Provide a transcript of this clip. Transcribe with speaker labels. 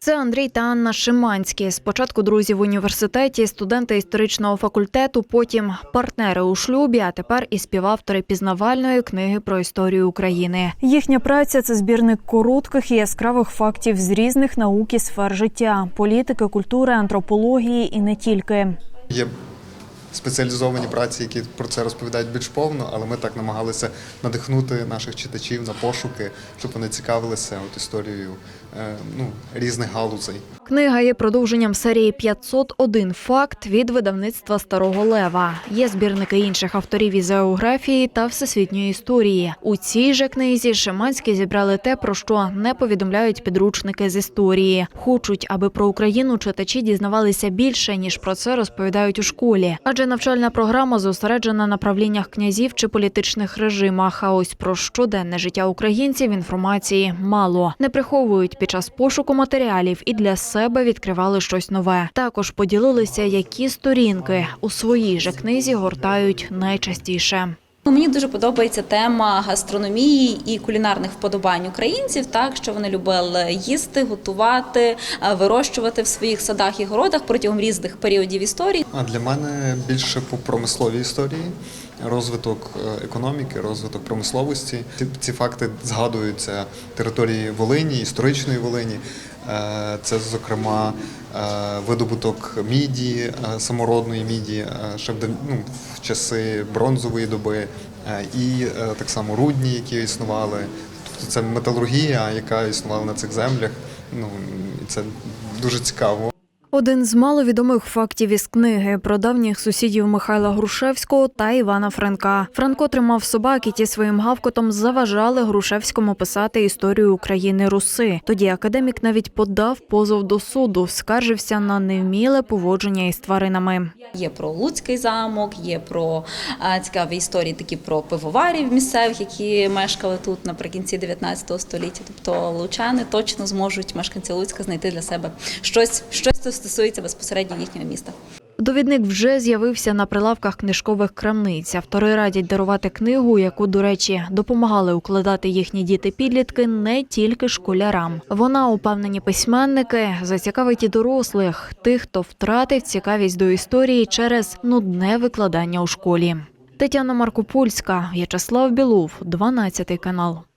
Speaker 1: Це Андрій та Анна Шиманські. Спочатку друзі в університеті, студенти історичного факультету, потім партнери у шлюбі, а тепер і співавтори пізнавальної книги про історію України. Їхня праця це збірник коротких і яскравих фактів з різних наук і сфер життя, політики, культури, антропології і не тільки.
Speaker 2: Є спеціалізовані праці, які про це розповідають більш повно, але ми так намагалися надихнути наших читачів на пошуки, щоб вони цікавилися от історією е, ну, різних галузей.
Speaker 1: Книга є продовженням серії «501 факт від видавництва Старого Лева. Є збірники інших авторів із географії та всесвітньої історії. У цій же книзі Шиманські зібрали те, про що не повідомляють підручники з історії. Хочуть, аби про Україну читачі дізнавалися більше ніж про це розповідають у школі. Адже навчальна програма зосереджена на правліннях князів чи політичних режимах. А ось про щоденне життя українців інформації мало. Не приховують під час пошуку матеріалів і для себе відкривали щось нове. Також поділилися, які сторінки у своїй же книзі гортають найчастіше.
Speaker 3: Ну, Мені дуже подобається тема гастрономії і кулінарних вподобань українців, так що вони любили їсти, готувати, е, вирощувати в своїх садах і городах протягом різних періодів історії.
Speaker 2: А для мене більше по промисловій історії, розвиток е, економіки, розвиток промисловості. Ці, ці факти згадуються території Волині, історичної Волині. Е, Це, зокрема, е, видобуток міді, е, самородної міді, ще в, ну, в часи бронзової доби, і так само рудні, які існували. Тобто це металургія, яка існувала на цих землях. Ну і це дуже цікаво.
Speaker 1: Один з маловідомих фактів із книги про давніх сусідів Михайла Грушевського та Івана Франка. Франко тримав собак, і ті своїм гавкотом заважали Грушевському писати історію України Руси. Тоді академік навіть подав позов до суду, скаржився на невміле поводження із тваринами.
Speaker 3: Є про Луцький замок, є про цікаві історії, такі про пивоварів місцевих, які мешкали тут наприкінці 19 століття. Тобто лучани точно зможуть мешканці Луцька знайти для себе щось, щось що стосується безпосередньо їхнього міста.
Speaker 1: Довідник вже з'явився на прилавках книжкових крамниць. Автори радять дарувати книгу, яку, до речі, допомагали укладати їхні діти-підлітки не тільки школярам. Вона, упевнені письменники, зацікавить і дорослих, тих, хто втратив цікавість до історії через нудне викладання у школі. Тетяна Маркопульська, В'ячеслав Білов, 12 канал.